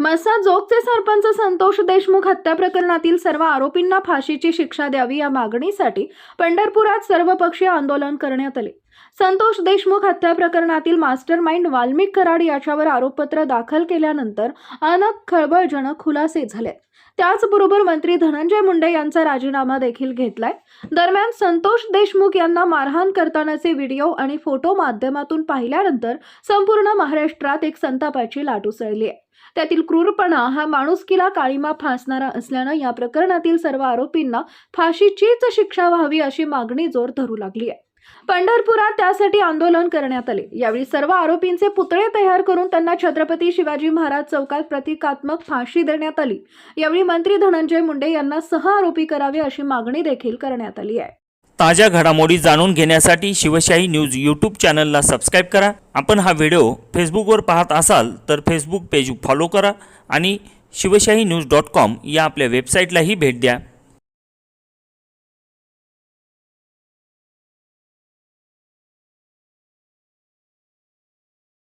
मसाजोगचे सरपंच संतोष देशमुख हत्या प्रकरणातील सर्व आरोपींना फाशीची शिक्षा द्यावी या मागणीसाठी पंढरपुरात सर्वपक्षीय आंदोलन करण्यात आले. संतोष देशमुख हत्या प्रकरणातील मास्टर माइंड वाल्मिक कराड याच्यावर आरोपपत्र दाखल केल्यानंतर अनेक खळबळजनक खुलासे झाले त्याचबरोबर मंत्री धनंजय मुंडे यांचा राजीनामा देखील घेतलाय. दरम्यान संतोष देशमुख यांना मारहाण करतानाचे व्हिडिओ आणि फोटो माध्यमातून पाहिल्यानंतर संपूर्ण महाराष्ट्रात एक संतापाची लाट उसळली आहे. त्यातील क्रूरपणा हा माणुसकीला काळीमा फासणारा असल्यानं या प्रकरणातील सर्व आरोपींना फाशीचीच शिक्षा व्हावी अशी मागणी जोर धरू लागली आहे. पंढरपुरात त्यासाठी आंदोलन करण्यात आले. यावेळी सर्व आरोपींचे पुतळे तयार करून त्यांना छत्रपती शिवाजी महाराज चौकात प्रतिकात्मक फाशी देण्यात आली. यावेळी मंत्री धनंजय मुंडे यांना सह आरोपी करावे अशी मागणी देखील करण्यात आली आहे. ताज्या घडामोडी जाणून घेण्यासाठी शिवशाही न्यूज यूट्यूब चॅनलला सबस्क्राईब करा. आपण हा व्हिडिओ फेसबुकवर पाहत असाल तर फेसबुक पेज फॉलो करा आणि शिवशाही न्यूज डॉट कॉम या आपल्या वेबसाईटलाही भेट द्या.